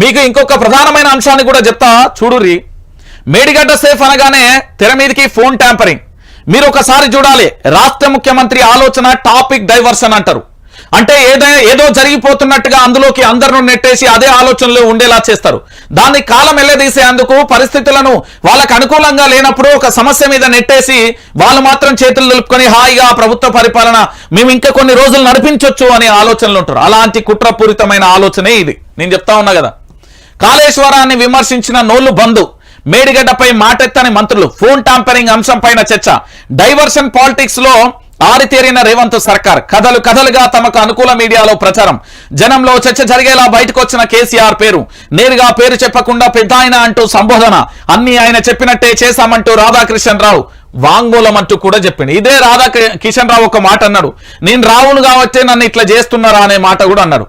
మీకు ఇంకొక ప్రధానమైన అంశాన్ని కూడా చెప్తా. చూడుర్రి మేడిగడ్డ సేఫ్ అనగానే తెర మీదకి ఫోన్ ట్యాంపరింగ్. మీరు ఒకసారి చూడాలి. రాష్ట్ర ముఖ్యమంత్రి ఆలోచన టాపిక్ డైవర్షన్ అంటారు. అంటే ఏదో ఏదో జరిగిపోతున్నట్టుగా అందులోకి అందరినూ నెట్టేసి అదే ఆలోచనలో ఉండేలా చేస్తారు. దాన్ని కాలం వెళ్ళదీసేందుకు పరిస్థితులను వాళ్ళకు అనుకూలంగా లేనప్పుడు ఒక సమస్య మీద నెట్టేసి వాళ్ళు మాత్రం చేతులు నిలుపుకొని హాయిగా ప్రభుత్వ పరిపాలన మేము ఇంకా కొన్ని రోజులు నడిపించవచ్చు అనే ఆలోచనలు ఉంటారు. అలాంటి కుట్రపూరితమైన ఆలోచనే ఇది. నేను చెప్తా ఉన్నా కదా. కాళేశ్వరాన్ని విమర్శించిన నోళ్ళు బంధు మేడిగడ్డపై మాటెత్తని మంత్రులు. ఫోన్ టాంపరింగ్ అంశం పైన చర్చ. డైవర్షన్ పాలిటిక్స్లో ఆరితేరిన రేవంత్ సర్కార్. కథలు కథలుగా తమకు అనుకూల మీడియాలో ప్రచారం. జనంలో చర్చ జరిగేలా బయటకు వచ్చిన కేసీఆర్ పేరు. నేరుగా పేరు చెప్పకుండా పెద్ద ఆయన అంటూ సంబోధన. అన్ని ఆయన చెప్పినట్టే చేశామంటూ రాధాకృష్ణన్ రావు వాంగ్మూలం అంటూ కూడా చెప్పింది ఇదే రాధా కిషన్ రావు ఒక మాట అన్నాడు. నేను రావును కాబట్టి నన్ను ఇట్లా చేస్తున్నారా అనే మాట కూడా అన్నాడు.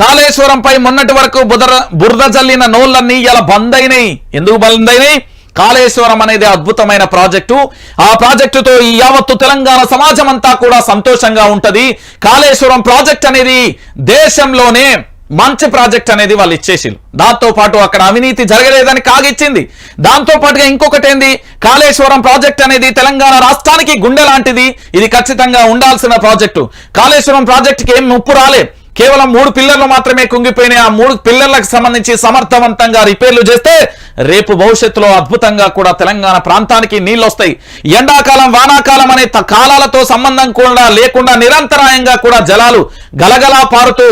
కాళేశ్వరంపై మొన్నటి వరకు బుదర బురద జల్లిన నోళ్ళన్నీ ఇలా బంద్ అయినాయి. ఎందుకు బంద్ అయినాయి? కాళేశ్వరం అనేది అద్భుతమైన ప్రాజెక్టు. ఆ ప్రాజెక్టుతో ఈ యావత్తు తెలంగాణ సమాజం అంతా కూడా సంతోషంగా ఉంటది. కాళేశ్వరం ప్రాజెక్ట్ అనేది దేశంలోనే మంచి ప్రాజెక్ట్ అనేది వాళ్ళు ఇచ్చేసిరు దాంతో పాటు అక్కడ అవినీతి జరగలేదని కాగిచ్చింది. దాంతో పాటుగా ఇంకొకటి ఏంది కాళేశ్వరం ప్రాజెక్ట్ అనేది తెలంగాణ రాష్ట్రానికి గుండె లాంటిది. ఇది ఖచ్చితంగా ఉండాల్సిన ప్రాజెక్టు. కాళేశ్వరం ప్రాజెక్టుకి ఏం ముప్పు రాలే. కేవలం మూడు పిల్లర్లు మాత్రమే కుంగిపోయినాయి. ఆ మూడు పిల్లర్లకు సంబంధించి సమర్థవంతంగా రిపేర్లు చేస్తే రేపు భవిష్యత్తులో అద్భుతంగా కూడా తెలంగాణ ప్రాంతానికి నీళ్ళు వస్తాయి ఎండాకాలం వానాకాలం అనే కాలాలతో సంబంధం కూడా లేకుండా నిరంతరాయంగా కూడా జలాలు గలగలా పారుతూ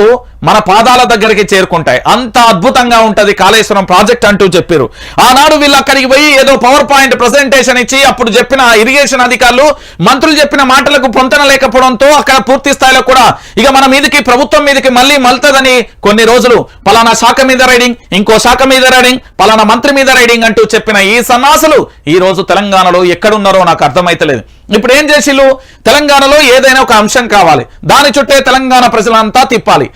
మన పాదాల దగ్గరికి చేరుకుంటాయి. అంత అద్భుతంగా ఉంటది కాళేశ్వరం ప్రాజెక్ట్ అంటూ చెప్పారు ఆనాడు వీళ్ళు అక్కడికి పోయి ఏదో పవర్ పాయింట్ ప్రజెంటేషన్ ఇచ్చి అప్పుడు చెప్పిన ఇరిగేషన్ అధికారులు మంత్రులు చెప్పిన మాటలకు పొంతన లేకపోవడంతో అక్కడ పూర్తి స్థాయిలో కూడా ఇక మన మీదకి ప్రభుత్వం మీదకి మళ్ళీ మలుతుందని కొన్ని రోజులు పలానా శాఖ మీద రైడింగ్ ఇంకో శాఖ మీద రైడింగ్ పలానా మంత్రి మీద రైడింగ్ అంటూ చెప్పిన ఈ సన్నాసులు ఈ రోజు తెలంగాణలో ఎక్కడున్నారో నాకు అర్థమైతలేదు. ఇప్పుడు ఏం చేసిళ్ళు? తెలంగాణలో ఏదైనా ఒక అంశం కావాలి. దాని చుట్టే తెలంగాణ ప్రజలంతా తిప్పాలి.